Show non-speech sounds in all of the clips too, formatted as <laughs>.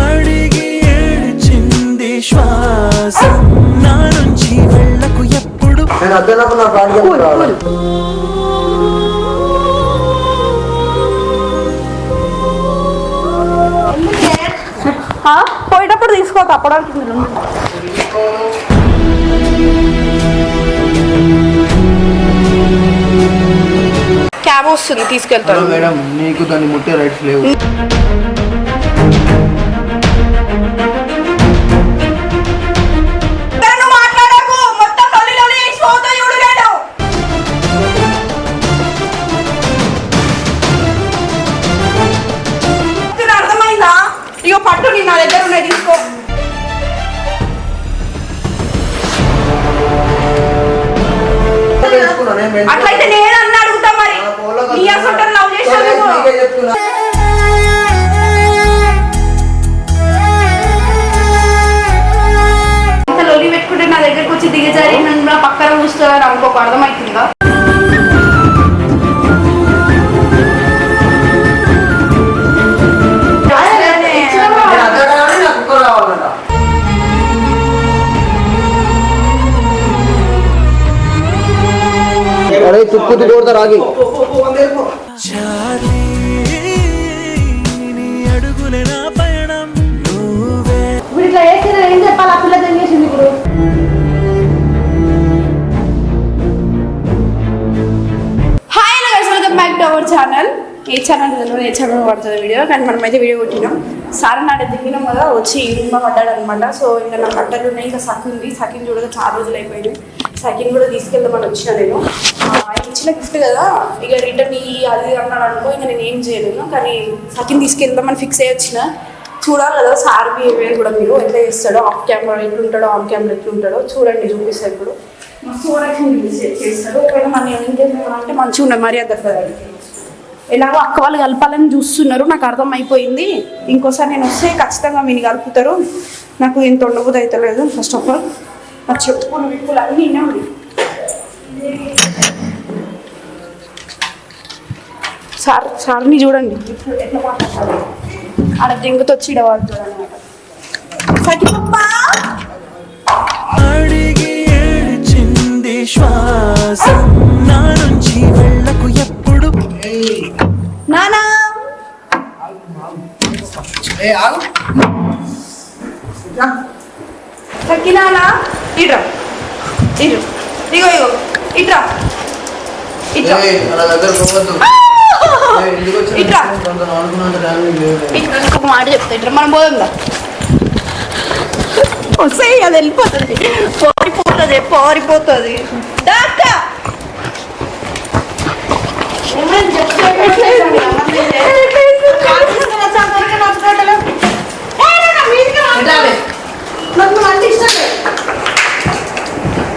అడిగి ఏడ్చింది శ్వాసం. నా నుంచి వెళ్ళకు ఎప్పుడు? నేను నా ప్రాణం పోయేటప్పుడు తీసుకో తప్పడానికి మీరు క్యాబ్ వస్తుంది తీసుకెళ్తాను. మేడం నీకు దాన్ని ముట్టే రైట్స్ లేవు. నువ్వే. ఇప్పుడు ఇట్లా చేస్తే నేను ఏం చెప్పాలి? ఆ పిల్ల ఏం చేసింది ఇప్పుడు? Hi hello guys welcome back to our channel A channel తెలియదు ఏ ఛానల్ పడుతుంది వీడియో కానీ మనం అయితే వీడియో కొట్టినాం. సార్ నాడు దిగినాం కదా వచ్చి ఈ రూమ్లో పడ్డాడు అనమాట సో ఇంకా నా బట్టలు ఉన్నాయి ఇంకా ఉంది. సకిన్ చూడగా చాలా రోజులు అయిపోయింది. సకిన్ కూడా తీసుకెళ్దామని వచ్చిన నేను. ఆయన ఇచ్చిన గిఫ్ట్ కదా. ఇక రిటర్న్ ఈ అది అన్నాడు అనుకో ఇంకా నేను ఏం చేయలేను కానీ సకిన్ తీసుకెళ్దామని ఫిక్స్ అయ్యి వచ్చిన. చూడాలి కదా సార్ బిహేవియర్ కూడా మీరు. ఎట్లా చేస్తాడో ఆఫ్ కెమెరా ఎట్లుంటాడో ఆన్ కెమెరా ఎట్లుంటాడో చూడండి చూపిస్తాడు ఇప్పుడు. చేస్తాడు. ఒకవేళ మన అంటే మంచిగా ఉన్నాయి మర్యాద ఎలాగో అక్క వాళ్ళు కలపాలని చూస్తున్నారు. నాకు అర్థమైపోయింది. ఇంకోసారి నేను వస్తే ఖచ్చితంగా మీరు కలుపుతారు. నాకు ఇంత ఉండబుద్ధి అవుతలేదు ఫస్ట్ ఆఫ్ ఆల్ నాకు చెప్పుకున్న విప్పులు అన్నీ ఉన్నాయి. సార్ సార్ని చూడండి. ఆడ జంగుతో వచ్చి ఇడవాడుతాడు అనమాట అడిగి ఏడ్చింది శ్వాసం. నా నుంచి వెళ్ళకు ఎప్పుడు? నానా! సకినానా ఇట్రా. ఇటు ఇగో ఇగో. ఇట్రా. ఇట్రా. <laughs> ఏయ్, ఇట్రా. ఒక మాట చెప్తా ఇట్రా మనం పోదా అది వెళ్ళిపోతుంది. పారిపోతుంది పారిపోతుంది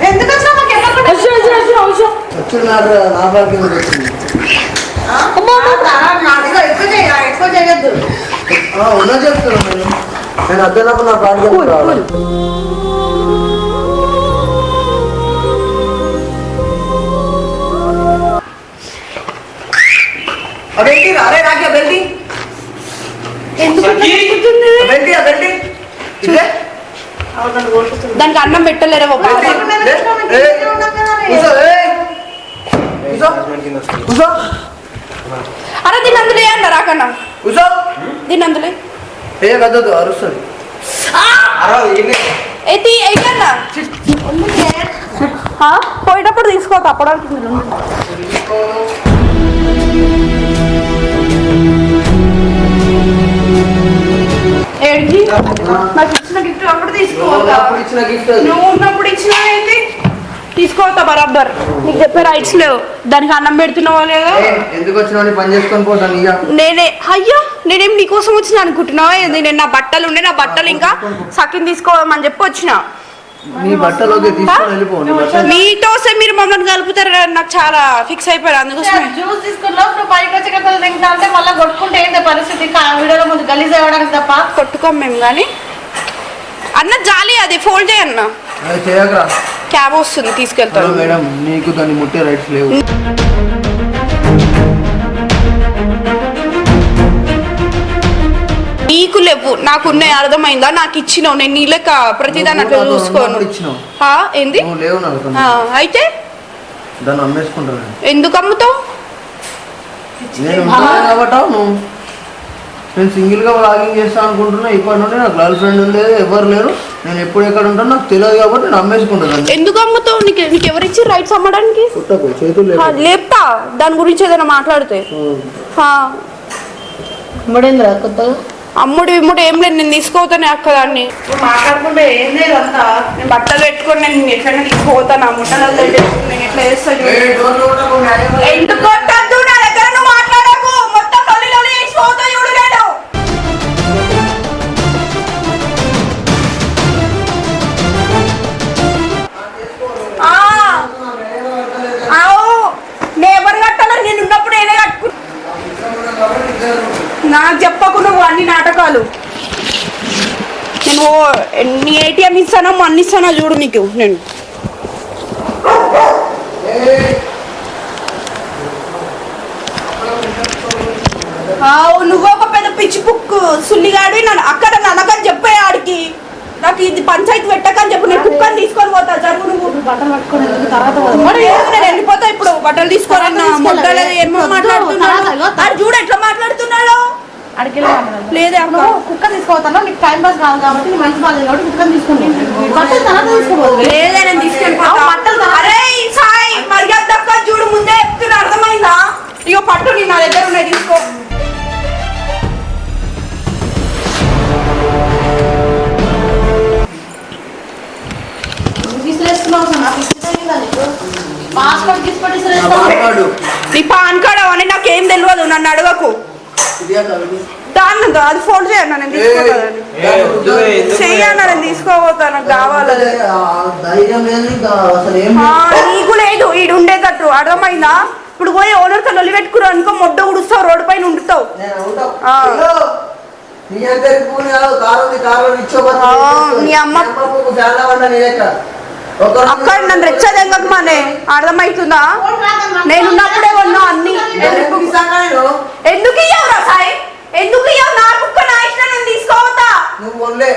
ఎందుకు వచ్చినా మాకు ఎక్కడ వచ్చుడు నాకు నా బాగా వచ్చింది ఆ, ఉన్నా చెప్తున్నా నేను నేను అద్దెనప్పుడు నా ప్రాణం రావాలి అదేంటి అరే రాకి అదేంటి ఎందుకు ఇట్లా జరుగుతుంది? అదేంటి అదేంటి ఇదే దానికి అన్నం పెట్టలేరు ఒక పాప. కూసో ఏయ్ కూసో కూసో అరే దీని అందులో అన్న రాకన్నా కూసో దీని అందులో ఏ కదదు అరుస్తుంది ఎత్తి ఎక్కన్నా పోయేటప్పుడు తీసుకో తప్పడానికి మీరు ఏడికి నాకు ఇచ్చిన గిఫ్ట్ అప్పుడు తీసుకోవద్దా నువ్వు ఉన్నప్పుడు ఇచ్చిన ఏంటి? తీసుకోవద్దా బరాబర్. నీకు చెప్పే రైట్స్ లేవు. దానికి అన్నం పెడుతున్నావో లేదో? ఏ, ఎందుకు వచ్చినావు? పని చేసుకొని పోతాను ఇక నేనే. అయ్యో! నేనేం నీకోసం వచ్చిన అనుకుంటున్నావా? ఏంది? నేను నా బట్టలు ఉండే నా బట్టలు ఇంకా సకిన్ తీసుకోమని చెప్పి వచ్చిన. మీతోసే మీరు మమ్మల్ని కలుపుతారు నాకు చాలా ఫిక్స్ అయిపోయారు అందుకోసమే. జ్యూస్ తీసుకున్నావు నువ్వు పైకి వచ్చి కదా తింటా అంటే మళ్ళీ కొట్టుకుంటే ఏంటి పరిస్థితి? వీడియోలో ముందు గలీజ్ అవ్వడానికి తప్ప. కొట్టుకోం మేము కానీ అన్న జాలి అది ఫోల్డ్ చేయన్న క్యాబ్ వస్తుంది తీసుకెళ్తాను. మేడం నీకు దాన్ని ముట్టే రైట్స్ లేవు. లేవు నాకున్నాయి అర్థమైందా? నాకు ఇచ్చినావు నేను నీ లెక్క ప్రతిదాన్ని అట్లా నువ్వు చూసుకోను. ఏంది? నువ్వు లేవు నాకు ఆ, అయితే? దాన్ని అమ్మేసుకుంటాను ఎందుకు అమ్ముతావు? నేను కాబట్టి నువ్వు నేను సింగిల్గా లాగింగ్ చేస్తా అనుకుంటున్నా. ఇప్పటి నుండి నాకు గర్ల్ ఫ్రెండ్ లేదు ఎవరు లేరు. నేను ఎప్పుడు ఎక్కడ ఉంటాను నాకు తెలియదు కాబట్టి నేను అమ్మేసుకుంటాను ఎందుకు అమ్ముతావు? నీకు నీకు ఎవరిచ్చి రైట్స్ అమ్మడానికి? చేతులు లేపుతా. దాని గురించి ఏదైనా మాట్లాడితే. ఆ, ఇమ్మడేంద్రా కొత్తగా? అమ్ముడు ఇమ్ముడు ఏం లేదు నేను తీసుకోతానే అక్క దాన్ని. మాట్లాడుకుంటే ఏం లేదు అంతా నేను బట్టలు పెట్టుకొని నేను ఎట్లైనా తీసుకోపోతాను ఆ ముట్టలు నేను ఎట్లా చేస్తా చూడు. ఎందుకు కొట్టద్దు? నా దగ్గర నువ్వు మాట్లాడకు. మొత్తం లొల్లి లొల్లి చేసి పోతా చూడు. ఎన్ని ఏటీఎం ఇస్తానో అన్ని ఇస్తానో చూడు నీకు. నేను ఆవు నువ్వు ఒక పెద్ద పిచ్చి పుక్కు సుల్లిగాడి నన్ను అక్కడ నన్నకని చెప్పే ఆడికి. నాకు ఇది పంచాయతీ పెట్టకని చెప్పు నేను కుక్కని తీసుకొని పోతా జరుగు నువ్వు. బట్టలు పట్టుకొని తర్వాత నేను వెళ్ళిపోతా ఇప్పుడు? బట్టలు తీసుకొని నా మొట్టలు ఏమో వద్దు, మాట్లాడుతున్నాడు? చూడు ఎట్లా మాట్లాడుతున్నాడు. లేదే అక్క నువ్వు కుక్క నీకు టైం పాస్ కాదు కాబట్టి నీ మంచి కాబట్టి కుక్కని తీసుకున్నాను బట్టలు తర్వాత తీసుకోబోదు లేదే నేను తీసుకెళ్ళిపోతా బట్టలు తర్వాత- అరే ఈ సాయి మర్యాద దక్క చూడు ముందే చెప్తున్నా అర్థమైందా? పట్టు దగ్గర ఉన్నాయి తీసుకో. నీ పాన్ కార్డ్. అవన్నీ నాకేం తెలియదు నన్ను అడగకు. దాన్ని అది ఫోన్ చేయను నేను చెయ్యను నేను తీసుకోబోతాను నాకు కావాలి. నీకు లేదు ఈడు ఉండేటట్టు అర్థమైందా? ఇప్పుడు పోయి ఓనర్తో లొల్లి పెట్టుకురు అనుకో మొడ్డ ఉడుస్తావు రోడ్డు పైన ఉండుతావు. నేను ఉంటా. ఆ. ఇదిగో, నీ దగ్గరికి పూని కాదు, కారు ఉంది, కారు ఉంది, ఇచ్చోపోతే ఆ, ఇచ్చో. నీ అమ్మ- నీ అమ్మకు ఫ్యాన్ అవ్వండి నీ లెక్క. ఒకరు అక్కడ నన్ను రెచ్చదెంగకు మానే అర్థమవుతుందా నేను ఉన్నప్పుడే కొన్నా అన్ని ఎందుకు ఇస్తాను నేను? ఎందుకు ఇయ్యవురా సాయి ఎందుకు ఇయ్యవు నా కుక్క నా ఇష్టం నేను తీసుకోవద్దా నువ్వు కొనలే.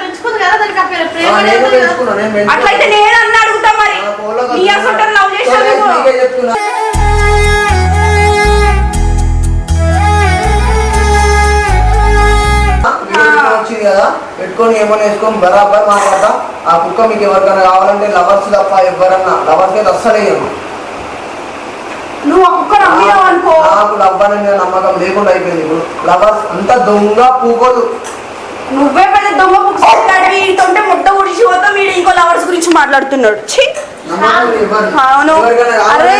పెంచుకుంది కదా దానికి ఆ ప్రేమ ఆ, ప్రేమ నేను లేదు కదా. పెంచుకున్నా, నేను పెంచుకున్నా. అట్లయితే నేను అన్న అడుగుతా మరి. నీ అసలు లవ్ వచ్చింది కదా? పెట్టుకొని ఏమన్నా వేసుకొని బరాబర్ మాట్లాడతా. ఆ కుక్క మీకు ఎవరికైనా కావాలంటే లవర్స్ తప్ప ఎవరన్నా లవర్స్ అయితే అస్సలు వేయను నువ్వు ఆ కుక్క నమ్మినావు అనుకో నాకు నమ్మకం లేకుండా అయిపోయింది ఇప్పుడు. లవర్స్ అంత దొంగ పూకోదు నువ్వే పెద్ద దొంగ బుక్స్ వీడితోంటే ముట్ట ఉడిచి పోతా వీడు ఇంకో లవర్స్ గురించి మాట్లాడుతున్నాడు. అవును. అరే.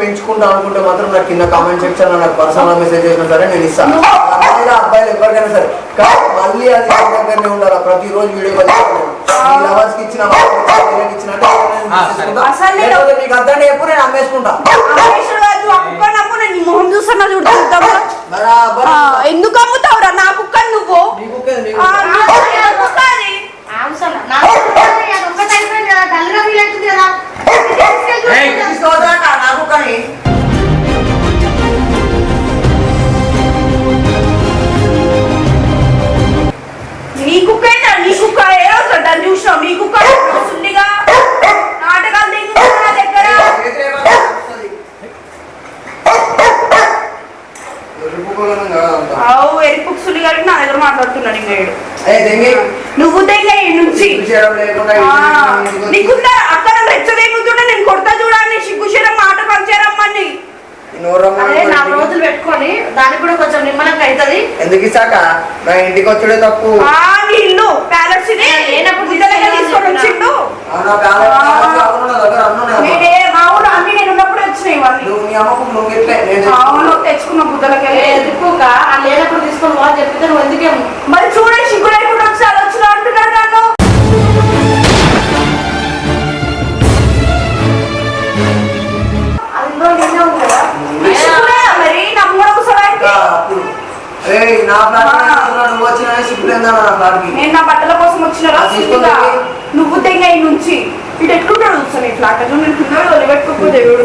పెంచుకుంటా అనుకుంటే మాత్రం నాకు కింద కామెంట్ సెక్షన్ నాకు పర్సనల్ మెసేజ్ చేసినా సరే నేను ఇస్తాను అబ్బాయిలు ఎవరికైనా సరే. కానీ మళ్ళీ అది నా దగ్గరనే ఉండాలి? ప్రతిరోజు వీడియో లవర్స్కి ఇచ్చిన నేను అర్థం ఎప్పుడు అమ్మేసుకుంటా. ఎందుకు అమ్ముతావురా? నా కుక్క నువ్వు నీ కుక్కే, నీ ఆ, కుక్కే. నా కుక్క, నా కుక్క అది. అవసరం. నాకు తెలియదు, అది ఒక్కటి అయిపోయింది కదా, డల్గా ఫీల్ అవుతుంది కదా. తీసుకెళ్ళి ఏయ్, చూపించు. తీసుకోవద్దాట, నా కుక్కని నీ కుక్క ఏంటా నీ కుక్క ఏ అవసరం దాన్ని చూసినావు నీ కుక్క సుల్లిగా నాటకాలు దిగు నా దగ్గర చేతిలో ఏమన్నా వస్తది. ఎరుపు కుక్కలను కాదంతా. అవు ఎరుపు సుల్లి గారికి నా దగ్గర మాట్లాడుతున్నాడు ఇంకా దెంగి. నువ్వు నుంచి. నీకుందా? అక్కడ నేను కొడతా సిగ్గుశరం మాట పంచారమ్మని. నాలుగు రోజులు పెట్టుకొని దానికి కూడా కొంచెం నిమ్మలంగా అవుతుంది. ఎందుకు ఇచ్చాక నా ఇంటికి వచ్చుడే తప్పు. ఇల్లు ప్యాలెస్ మా ఊరు అన్ని నేను ఉన్నప్పుడు వచ్చినాయి అవును తెచ్చుకున్న. తీసుకొని పోవాలి చెప్పితే నువ్వు ఎందుకేమో మరి చూడండి సిగ్గు లేకుండా వచ్చి అలా వచ్చిన అంటున్నాడు నన్ను. ఉంది కదా? నీకు మరి ఒకసారి అప్పుడు. ఏయ్, నా నువ్వు వచ్చిన సిగ్గులేదా నా నేను నా బట్టల కోసం వచ్చిన. నువ్వు తెంగ ఈ నుంచి. ఇటు ఎట్లుంటాడు చూస్తాను ఇట్లా అక్కడ నేను కింద వదిలిపెట్టుకోకపోతే దేవుడు.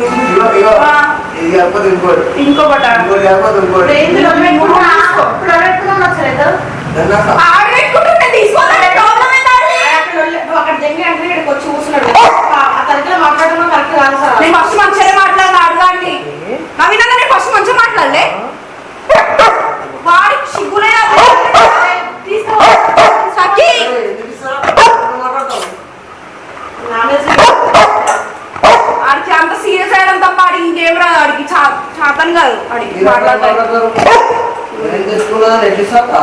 కాకపోతే ఇంకోటి. ఇంకో బట్ట ఇంకోటి ఇంకోటి ఏంది? ఇందులో పెట్టుకున్నా. ఒకసారి ఇద్దరు. నన్ను అసలు- ఆడ పెట్టుకుంటుంటే తీసుకోవాలంటే ప్రాబ్లం ఏంటండి అక్కడ వెళ్ళి- నువ్వు అక్కడ జంగి అంటే ఇక్కడికి వచ్చి కూర్చున్నాడు ఆ- ఆ తరగతిలో మాట్లాడడం కరెక్ట్ కాదు సార్ నేను ఫస్ట్ మంచిగానే మాట్లాడిన అడగండి నవీన నేను ఫస్ట్ మంచిగా మాట్లాడలే వాడికి సిగ్గులే తీసుకో సఖి ఎందుకు ఇస్తారా? ఎందుకు మాట్లాడతావు? నా మీద ఆడికి అంత సీరియస్ అయ్యడం తప్ప ఆడికి ఇంకేం రాదు ఆడికి చా- చాతన్ కాదు ఆడికి మీరు ఎట్లా మాట్లాడతాడు మాట్లాడతారు? నేను తెచ్చుకున్నాను ఎట్లా ఇస్తా అక్క?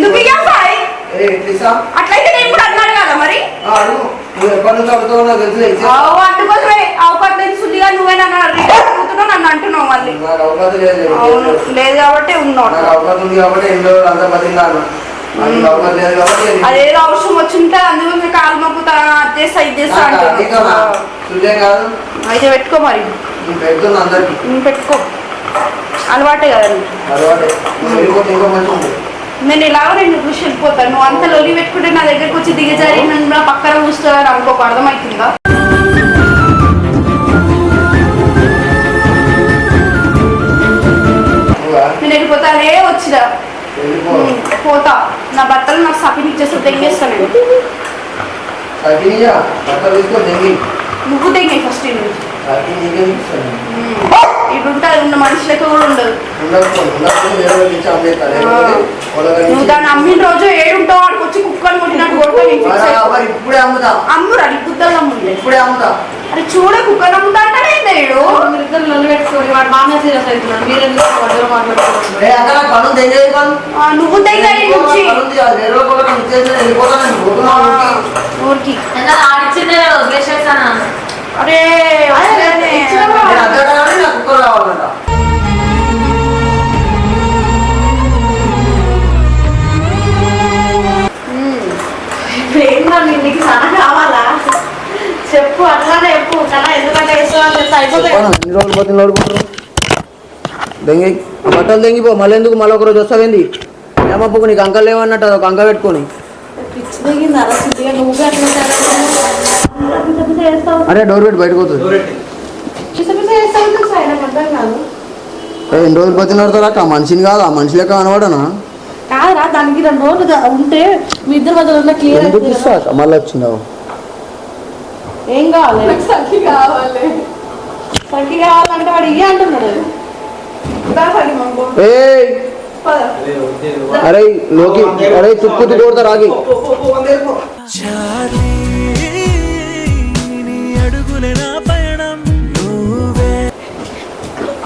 ఎందుకు ఇయ్యం సాయి? ఏ ఎట్లా ఇస్తా? అట్లయితే నేను కూడా అన్నాడు కదా మరి. అడుగు. నువ్వు ఎప్పటి నుంచి అడుగుతావో నాకు తెలుసులే. ఇచ్చే- అవు అందుకోసమే అవకాశం శుద్ధిగా నువ్వే నన్ను అడుగుతున్నావు నన్ను అంటున్నావు మళ్ళీ. నాకు అవకాశం లేదు. అవును లేదు కాబట్టి ఉన్నాడు నాకు అవకాశం ఉంది కాబట్టి ఎన్ని రోజులు అంతా లేదు అదేదో అవసరం వచ్చింటే అందుకు కాలు మొక్కుతా అది చేస్తా ఇది చేస్తా అయితే పెట్టుకో మరి. పెట్టుకో. అలవాటే కదా. అలవాటే. వెళ్ళిపోతే నేను ఇలాగ నేను చూసి వెళ్ళిపోతాను? నువ్వు అంత లొలి పెట్టుకుంటే నా దగ్గరకు వచ్చి దిగజారి నన్ను పక్కన కూర్చోవాలి అనుకోకు అర్థమవుతుందా? నేను వెళ్ళిపోతానే వచ్చిన. వెళ్ళిపో. పోతా. నా బట్టలు నాకు సఫిని ఇచ్చేస్తే తెంగేస్తాను నేను. నువ్వు తెంగే ఫస్ట్ నుంచి ఇప్పుడు ఉంటుంది ఉన్న మనుషులకి కూడా ఉండదు నువ్వు దాన్ని అమ్మిన రోజు ఏడుంటావు వాడికి వచ్చి కుక్కని కొట్టినట్టు. మరి ఇప్పుడే అమ్మురా నీ గుద్దలు అమ్ముండే ఇప్పుడే అమ్ముతా. అరే చూడే కుక్కని అమ్ముతా ఏడు మీరిద్దరు పెట్టుకోండి వాడు మా మీద సీరియస్ అవుతున్నాడు మీరెందుకు వాడితో మాట్లాడుతున్నారు? నువ్వు పోతున్నాను. ఊరికి. ఆడిచ్చిందే వదిలేసేసాను అరే నాకు సన కావాలా? చెప్పు అట్లానే చెప్పు. కదా ఎందుకంటే ఎన్ని రోజులు దెంగి బట్టలు దెంగిపో మళ్ళీ ఎందుకు మళ్ళీ ఒక రోజు వస్తావేంది ఏమప్పుకు నీకు అంకల్ లేవన్నట్టు అదొక అంక పెట్టుకొని. పిచ్చి దిగింది నువ్వు అరే డోర్ పెట్టి బయటకు పోతుంది ఎన్ని రోజులు పోతే నడతారా ఆ మనిషిని కాదు ఆ మనిషి లెక్క కనబడనా? కాదురా దానికి రెండు రోజులు ఉంటే మీ ఇద్దరి మధ్యలో ఉన్న క్లియర్ ఎందుకు ఇస్తా మళ్ళీ వచ్చిందావు ఏం కావాలి? సంఖ్య కావాలి. సంఖ్య కావాలంటే వాడు ఇయ్య అంటున్నాడు. అరే లోకి అరే తుక్కు తుక్కు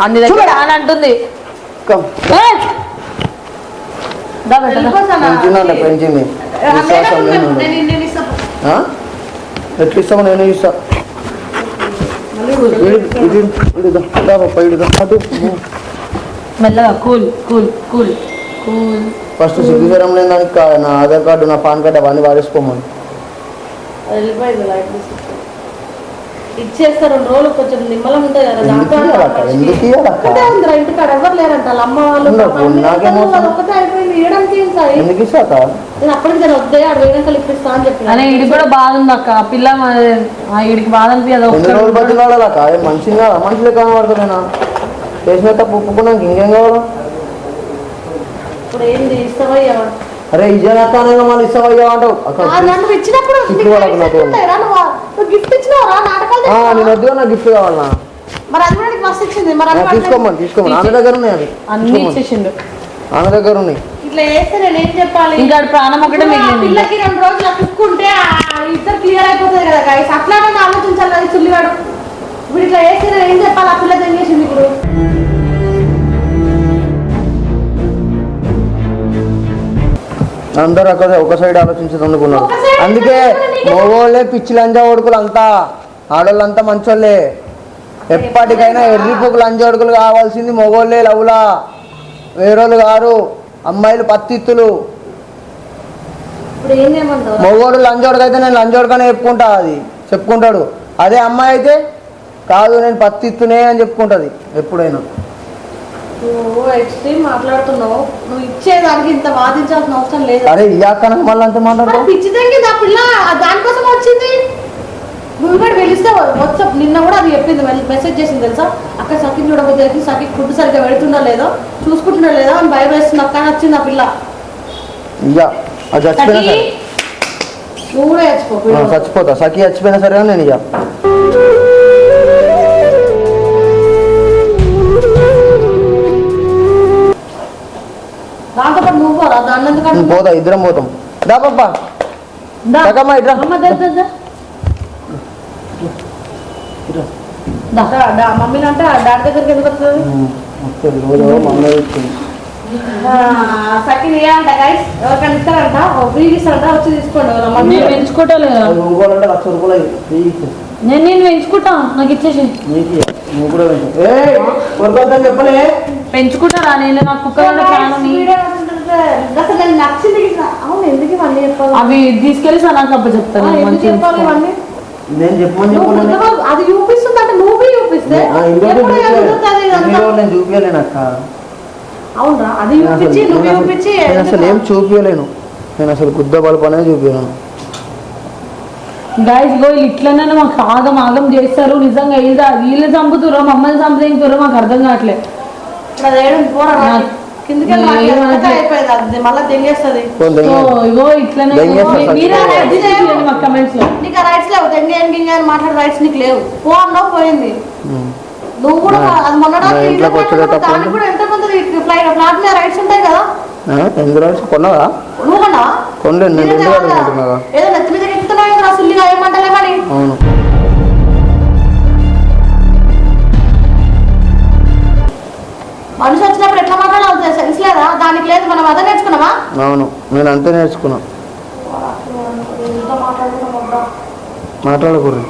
అన్ని దగ్గర అని అంటుంది? ఎట్లా ఇస్తామో నేను ఇస్తా. మెల్లగా cool cool cool cool. First సిగ్గుచరం లేని దానికి నా ఆధార్ కార్డు నా పాన్ కార్డు అవన్నీ వాడేసుకోమని. ఇచ్చేస్తారు రెండు రోజులు కొంచెం నిమ్మలం ఉంటుంది కదా ఉందిరా ఇంటికాడ ఎవరు లేరంట? అమ్మ వాళ్ళు ఒక్కటే అయిపోయింది ఇవ్వడానికి ఏం సార్ నేను అప్పటికి నేను వద్దే ఆడ ఇప్పిస్తా అని చెప్పి అనే ఈడికి కూడా బాధ ఉంది అక్క ఆ పిల్ల ఈడికి బాధ అనిపించదు కాదా? మనుషులే కనబడుతున్నా చేసిన తప్పు ఒప్పుకున్నాక ఇంకేం కావాలా? ఇప్పుడు ఏంది ఇస్తావయ్యా? అరే ఇజనక్క మళ్ళీ ఇస్తావయ్యా అంటావు. ఇచ్చినప్పుడు గిఫ్ట్ ఇచ్చినావరా నాటకాలు? నేను వద్దు నాకు గిఫ్ట్ కావాలన్నా. మరి అది కూడా నీకు మస్తు ఇచ్చింది మరి వాడితే- తీసుకోమని తీసుకోమని ఆమె దగ్గర ఉన్నాయి అవి. అన్ని. ఇచ్చేసిండు. ఆమె దగ్గర ఉన్నాయి. ఇట్లా చేస్తే నేను ఏం చెప్పాలి? ఇంకా ప్రాణం ఒకటే మిగిలింది. పిల్లకి రెండు రోజులు అతుక్కుంటే ఆ ఇద్దరు క్లియర్ అయిపోతుంది కదా గైస్ అట్లానే ఆలోచించాలి చుల్లివాడు ఇప్పుడు ఇట్లా చేస్తే నేను ఏం చెప్పాలి? ఆ పిల్ల ఏం చేసింది ఇప్పుడు? అందరూ ఒక ఒక సైడ్ side అందుకే మగవాళ్ళే పిచ్చి లంజా కొడుకులు అంతా ఆడవాళ్ళంతా మంచోళ్ళే. ఎప్పటికైనా ఎర్రిపుకు లంజా కొడుకులు కావాల్సింది మగవాళ్ళే లవ్లా వేరేళ్ళు గారు అమ్మాయిలు పత్తిత్తులు. మగవాడు లంజోడికి అయితే నేను లంజోడికనే చెప్పుకుంటా అది చెప్పుకుంటాడు. అదే అమ్మాయి అయితే కాదు నేను పత్తిత్తునే అని చెప్పుకుంటది ఎప్పుడైనా. నువ్వు ఎక్స్ట్రీమ్ మాట్లాడుతున్నావు. నువ్వు ఇచ్చేదానికి ఇంత వాదించాల్సిన అవసరం లేదు. అరే మళ్ళీ అంత పిచ్చి తగ్గింది ఆ పిల్ల దానికోసం వచ్చింది. నువ్వు కూడా పిలిస్తే వాట్సాప్ నిన్న కూడా అది చెప్పింది మెసేజ్ చేసింది తెలుసా? అక్కడ సఖిని చూడబోతే సఖి ఫుడ్ సరిగ్గా పెడుతుందా లేదో? చూసుకుంటున్నా లేదో అని భయం వేస్తుంది వచ్చింది ఆ పిల్ల. నువ్వు కూడా చచ్చిపోతా. సఖి చచ్చిపోయినా సరే నేను ఇక నువ్వు? పోతా ఇద్దరం పోతాం. దా పప్పా. దా. కాకమ్మ ఇట్రా. మమ్మీని అంటే డాడీ దగ్గరికి ఎందుకు వస్తుంది? గైస్ ఎవరికైనా ఇస్తారంట? ఇస్తారంట? వచ్చి తీసుకోండి నేను లక్ష రూపాయలు. నేను నేను పెంచుకుంటా. నాకు ఇచ్చేసి. నువ్వు కూడా చెప్పలే. పెంచుకుంటారా నేను నాకు కుక్క వల్ల ప్రాణం అసలు నాకు నచ్చింది. అవును ఎందుకు ఇవన్నీ చెప్పాలి అవి తీసుకెళ్ళి సనాకు అప్ప ఆ, చెప్తాను ఎందుకు మంచిగా చెప్పాలి ఇవన్నీ? నేను చెప్పమని అది చూపిస్తుంది అంటే నువ్వు చూపిస్తే? నేను చూపించలేను అక్క. అవునరా అది చూపించి నువ్వు చూపించి నేను అసలు ఏం చూపించలేను నేను అసలు గుద్ద బల్బ్ అనేది చూపించలేను గాయస్ గో వీళ్ళు ఇట్లనే మాకు ఆగం ఆగం చేస్తారు. నిజంగా వీళ్ళు వీళ్ళు చంపుతుర్రో మమ్మల్ని చంపుతారో మాకు అర్థం కావట్లేదు ఇగో ఇట్లనే కమెంట్స్లో నీకు ఆ రైట్స్ లేవు. తెంగే గింగ అని మాట్లాడే రైట్స్ నీకు లేవు. పో అన్నావు పోయింది. నువ్వు కూడా అది దానికి కూడా ఎంత కొంత ఫ్లైట్ ఫ్లాట్ మీద రైట్స్ ఉంటాయి కదా. ఎందుకు? కొన్నావా? నువ్వు కొన్నావా? కొనలేదు. నేను ఎందుకు ఏదో నెత్తి మీద ఎక్కుతున్నావు కదా సుల్లిగా ఏమంటలే కానీ అవును. మనిషి వచ్చినప్పుడు ఎట్లా మాట్లాడాలి సెన్స్ లేదా దానికి లేదు. మనం అదే నేర్చుకున్నావా? అవును. నేను అంతే నేర్చుకున్నా. మాట్లాడకూడదు.